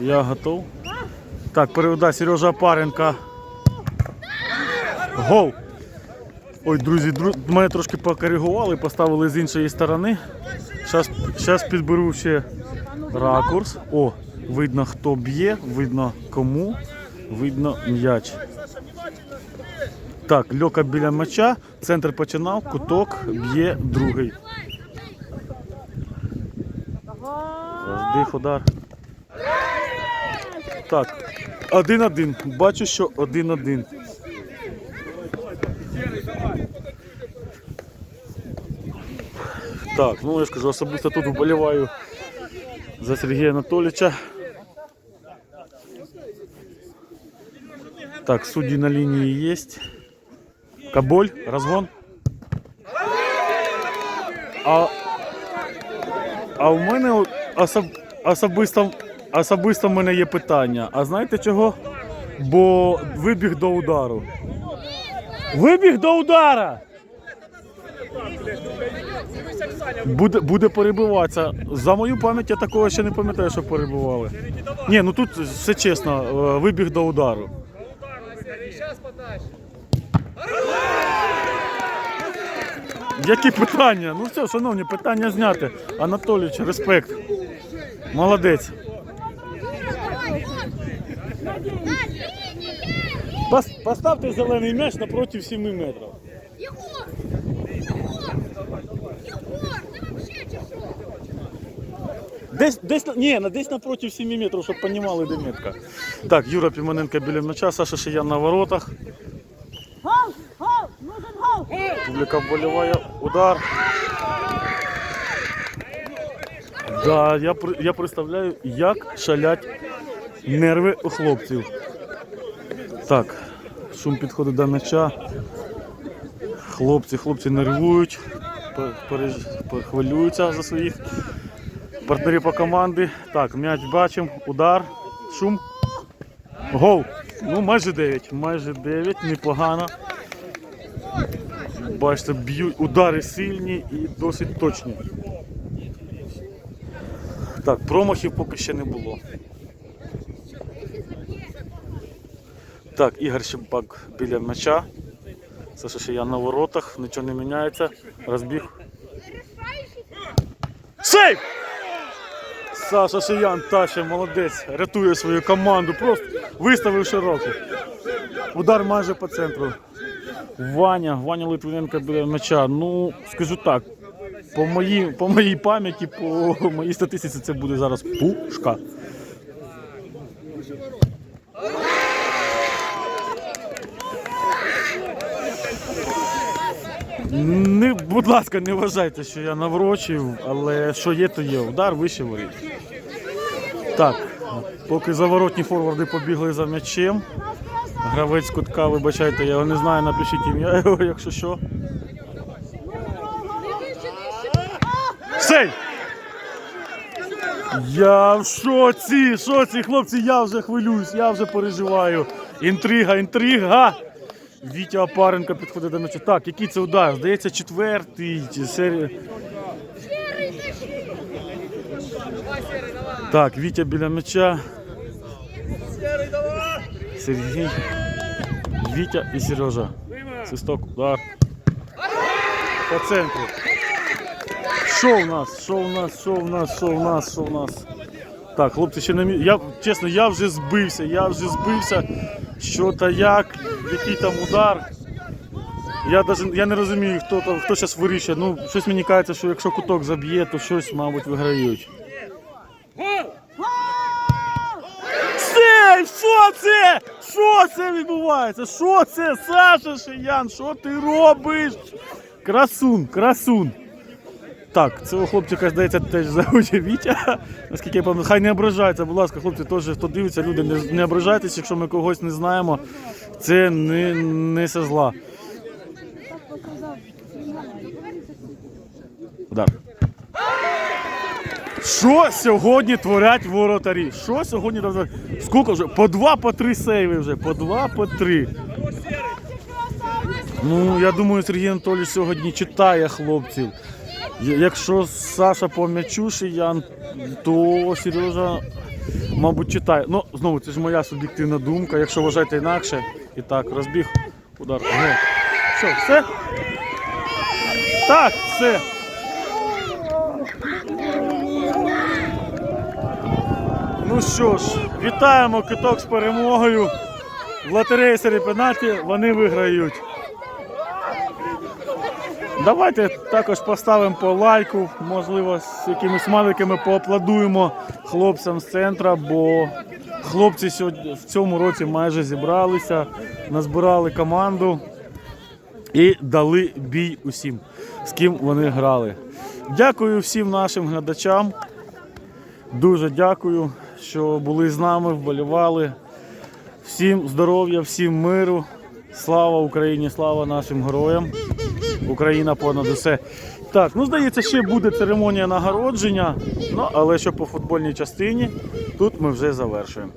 Я готов. Так, передай Сережа Апаренка. Гол! Ой, друзі, дру... мене трошки покоригували, поставили з іншої сторони. Зараз, зараз підберу ще ракурс. О, видно, хто б'є, видно кому, видно м'яч. Так, льока біля м'яча, центр починав, куток б'є другий. Роздих удар. Так, один-один. Бачу, що один-один. Так, ну я ж кажу, особисто тут вболіваю за Сергія Анатолійовича. Так, судді на лінії є. Каболь, розгон. А, а у мене особ, особисто, особисто в мене є питання. А знаєте чого? Бо вибіг до удару. Вибіг до удара! Буде, буде перебиватися. За мою пам'ять я такого ще не пам'ятаю, що перебивали. Ні, ну тут все чесно, е, вибіг до удару. Які питання? Ну все, шановні, питання зняти. Анатолійович, респект. Молодець. Пос- Поставте зелений м'яч напроти 7 метрів. Вообще чешешь? Десь, десь, ні, десь напроти 7 метрів, щоб розуміли, де метка. Так, Юра Пімоненко біля м'яча, Саша Шиян на воротах. Гол! Гол! Нужен гол! Публіка вболіває. Удар. Да, я, я представляю, як шалять нерви у хлопців. Так, шум підходить до м'яча. Хлопці, хлопці нервують, хвилюються за своїх партнерів по команді. Так, м'яч бачимо, удар, шум. Гол. Ну, майже 9. Майже 9, непогано. Бачите, б'ють удари сильні і досить точні. Так, промахів поки ще не було. Так, Ігор Щепак біля м'яча. Саша Шиян на воротах, нічого не міняється. Розбіг. Сейв! Саша Шиян Таща, молодець, рятує свою команду, просто виставив широко. Удар майже по центру. Ваня, Ваня Литвиненко біля м'яча. Ну, скажу так, по моїй, по моїй пам'яті, по моїй статистиці це буде зараз пушка. Не, будь ласка, не вважайте, що я наврочив, але що є, то є. Удар вище воріт. Так, поки заворотні форварди побігли за м'ячем. Гравець кутка, вибачайте, я його не знаю, напишіть ім'я його, якщо що. Сей! Я в шоці, шоці, хлопці, я вже хвилююсь, я вже переживаю. Інтрига, інтрига. Вітя Опаренко підходить до м'яча. Так, який це удар? Здається, четвертий. серія. Так, Вітя біля м'яча. Сергій. Вітя і Сережа. Свисток, удар. По центру. Що у нас? Що у нас? Що у нас? Що у нас? Що у нас? Так, хлопці, ще не мі... Я чесно, я вже збився, я вже збився. Що та як, який там удар. Я даже я не розумію, хто там, хто зараз вирішує. Ну, щось мені кажеться, що якщо куток заб'є, то щось, мабуть, виграють. Сей! Що це? Що це відбувається? Що це? Саша Шиян, що ти робиш? Красун, красун. Так, цього хлопчика, здається, теж зовуть Вітя. Наскільки я пам'ятаю, хай не ображається, будь ласка, хлопці, теж хто дивиться, люди, не, не ображайтесь, якщо ми когось не знаємо. Це не, не со зла. Удар. Що сьогодні творять воротарі? Що сьогодні творять? Скільки вже? По два, по три сейви вже. По два, по три. Ну, я думаю, Сергій Анатолійович сьогодні читає хлопців. Якщо Саша по м'ячу Шиян, то Сережа мабуть, читає. Ну, знову, це ж моя суб'єктивна думка. Якщо вважаєте інакше, і так, розбіг, удар. Гол. Що, все? Так, все. Ну що ж, вітаємо киток з перемогою. В лотереї серед пенальті вони виграють. Давайте також поставимо по лайку, можливо, з якимись маликами поаплодуємо хлопцям з центра, бо хлопці сьогодні в цьому році майже зібралися, назбирали команду і дали бій усім, з ким вони грали. Дякую всім нашим глядачам. Дуже дякую, що були з нами, вболівали. Всім здоров'я, всім миру. Слава Україні, слава нашим героям. Україна понад усе. Так, ну здається, ще буде церемонія нагородження. Ну, але що по футбольній частині, тут ми вже завершуємо.